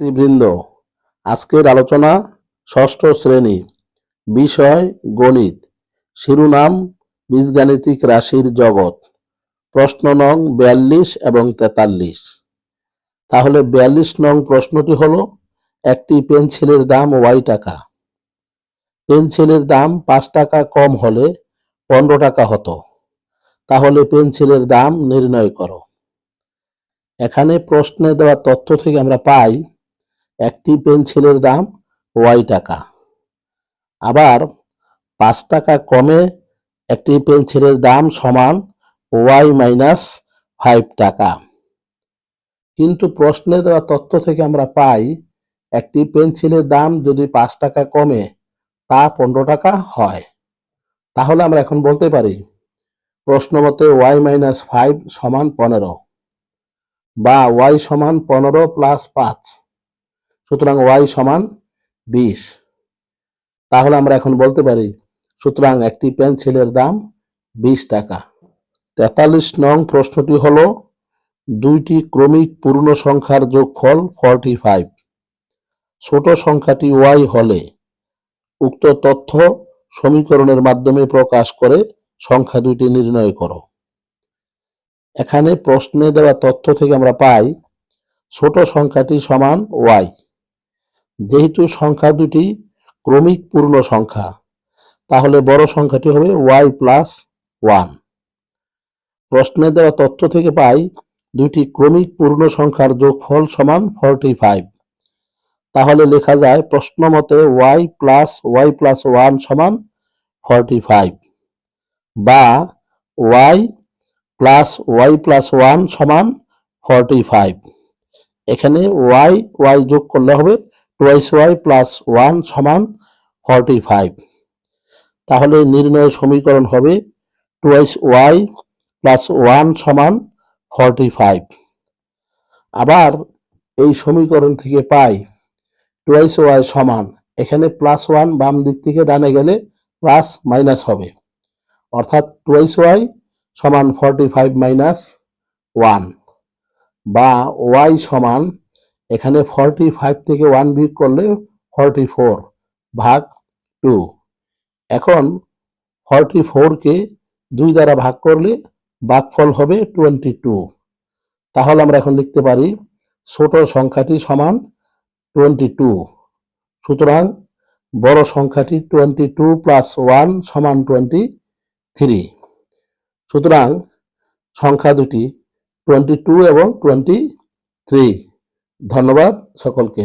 শিক্ষার্থীবৃন্দ আজকের আলোচনা ষষ্ঠ শ্রেণি, বিষয় গণিত, শিরোনাম বীজগাণিতিক রাশির জগৎ, প্রশ্ন নং বিয়াল্লিশ এবং তেতাল্লিশ। তাহলে বিয়াল্লিশ নং প্রশ্নটি হল একটি পেন্সিলের দাম ওয়াই টাকা। পেন্সিলের দাম পাঁচ টাকা কম হলে পনেরো টাকা হতো। তাহলে পেন্সিলের দাম নির্ণয় করো। এখানে প্রশ্নে দেওয়া তথ্য থেকে আমরা পাই একটি পেন্সিলের দাম ওয়াই টাকা। আবার পাঁচ টাকা কমে একটি পেন্সিলের দাম সমান ওয়াই মাইনাস ফাইভ টাকা। কিন্তু প্রশ্নে দেওয়া তথ্য থেকে আমরা পাই, একটি পেন্সিলের দাম যদি পাঁচ টাকা কমে, তা পনেরো টাকা হয়। তাহলে আমরা এখন বলতে পারি, প্রশ্ন মতে ওয়াই মাইনাস ফাইভ সমান পনেরো বা ওয়াই সমান পনেরো প্লাস পাঁচ। সুতরাং ওয়াই সমান বিশ। তাহলে আমরা এখন বলতে পারি, সুতরাং একটি পেন্সিলের দাম বিশ টাকা। তেতাল্লিশ নং প্রশ্নটি হল, দুইটি ক্রমিক পূর্ণ সংখ্যার যোগফল ফর্টি ফাইভ ছোট সংখ্যাটি ওয়াই হলে উক্ত তথ্য সমীকরণের মাধ্যমে প্রকাশ করে সংখ্যা দুইটি নির্ণয় করো। এখানে প্রশ্নে দেওয়া তথ্য থেকে আমরা পাই, ছোট সংখ্যাটি সমান ওয়াই যেহেতু সংখ্যা দুটি ক্রমিক পূর্ণ সংখ্যা, তাহলে বড় সংখ্যাটি হবে ওয়াই প্লাস ওয়ান প্রশ্নে দেওয়া তথ্য থেকে পাই দুটি ক্রমিক পূর্ণ সংখ্যার যোগফল সমান ফর্টি ফাইভ তাহলে লেখা যায় প্রশ্ন মতে Y plus Y plus one সমান ফর্টি ফাইভ বা Y plus Y plus one সমান ফর্টি ফাইভ এখানে ওয়াই ওয়াই যোগ করলে হবে টুয়াইস ওয়াই প্লাস ওয়ান সমান ফর্টি ফাইভ তাহলে নির্ণয় সমীকরণ হবে টুয়াইস ওয়াই প্লাস ওয়ান সমান ফর্টি ফাইভ আবার এই সমীকরণ থেকে পাই টুয়াইস ওয়াই সমান, এখানে প্লাস ওয়ান বাম দিক থেকে ডানে গেলে প্লাস মাইনাস হবে। অর্থাৎ টুয়াইস ওয়াই সমান ফর্টি ফাইভ মাইনাস ওয়ান বা ওয়াই সমান এখানে ফর্টি ফাইভ থেকে ওয়ান বিয়োগ করলে ফর্টি ফোর ভাগ টু এখন ফর্টি ফোরকে দুই দ্বারা ভাগ করলে ভাগফল হবে টোয়েন্টি টু তাহলে আমরা এখন লিখতে পারি ছোট সংখ্যাটি সমান টোয়েন্টি টু সুতরাং বড় সংখ্যাটি টোয়েন্টি টু প্লাস ওয়ান সমান টোয়েন্টি থ্রি সুতরাং সংখ্যা দুটি টোয়েন্টি টু এবং টোয়েন্টি থ্রি ধন্যবাদ সকলকে।